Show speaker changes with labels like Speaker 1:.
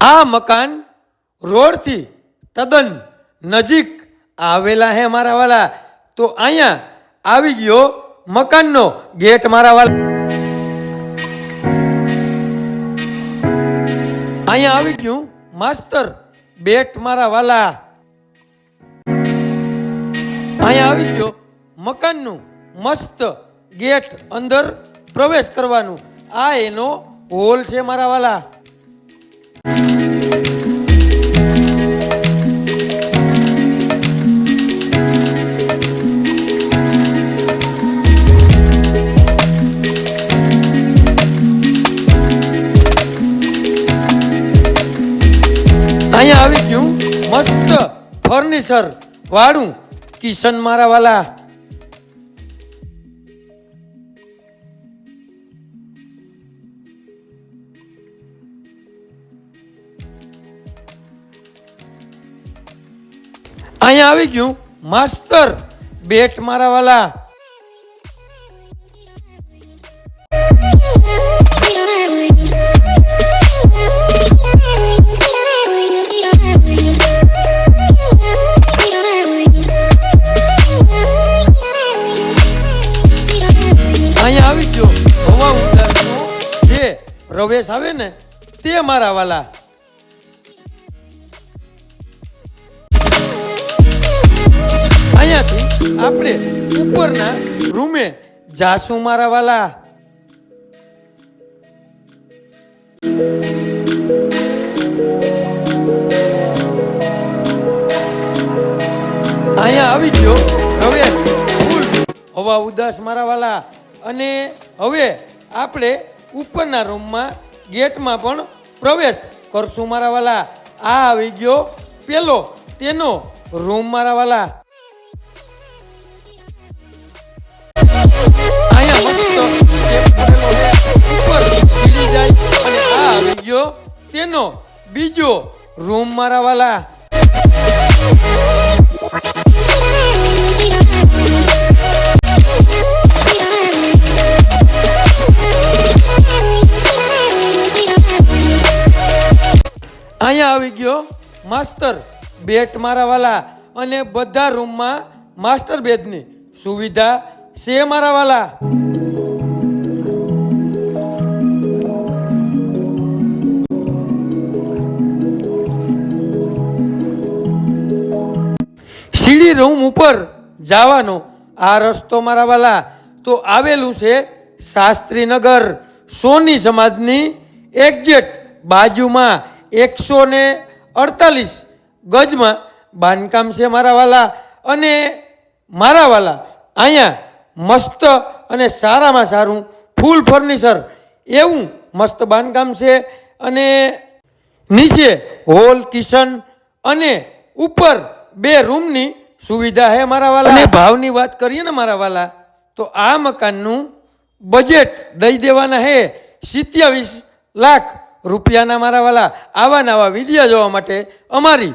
Speaker 1: આ મકાન રોડથી તદ્દન નજીક આવેલા હે મારા વાલા. તો અહીંયા આવી ગયો મકાનનો ગેટ મારા વાલા. અહીંયા આવી ગયું માસ્તર બેટ મારા વાલા. અહીંયા આવી ગયો મકાનનું મસ્ત ગેટ અંદર પ્રવેશ કરવાનું. આ એનો હોલ છે મારા વાલા. અહીંયા આવી ગયું, મસ્ત ફર્નિચર વાળું કિશન મારા વાલા અહીંયા આવી ગયું, માસ્તર બેટ મારા વાલા જે પ્રવેશ આવે ને તે મારા વાલા. અહીંયાથી આપણે ઉપરના રૂમે જાસુ મારા વાલા. અહીંયા આવી ગયો. હવે હવા ઉદાસ મારા વાલા. અને હવે આપણે ઉપરના રૂમમાં ગેટમાં પણ પ્રવેશ કરશું મારા વાલા. આ આવી ગયો પેલો તેનો રૂમ મારા વાલા. તેનો બીજો રૂમ મારા વાલા. અહીંયા આવી ગયો માસ્ટર બેટ મારા વાલા અને બધા રૂમમાં માસ્ટર બેડની સુવિધા છે મારા વાલા. સીડી રૂમ ઉપર જવાનો આ રસ્તો મારા વાલા. તો આવેલું છે શાસ્ત્રીનગર. સોની સમાજની એક્ઝેટ બાજુમાં એકસો ને અડતાલીસ ગજમાં બાંધકામ છે મારા વાલા. અને મારા વાલા અહીંયા મસ્ત અને સારામાં સારું ફૂલ ફર્નિચર. એવું મસ્ત બાંધકામ છે અને નીચે હોલ કિચન અને ઉપર બે રૂમની સુવિધા હે મારા વાલા. અને ભાવની વાત કરીએ ને મારા વાલા તો આ મકાનનું બજેટ દઈ દેવાના હે સિત્યાવીસ લાખ રૂપિયાના મારા વાલા આવા નવા વીડિયો જોવા માટે અમારી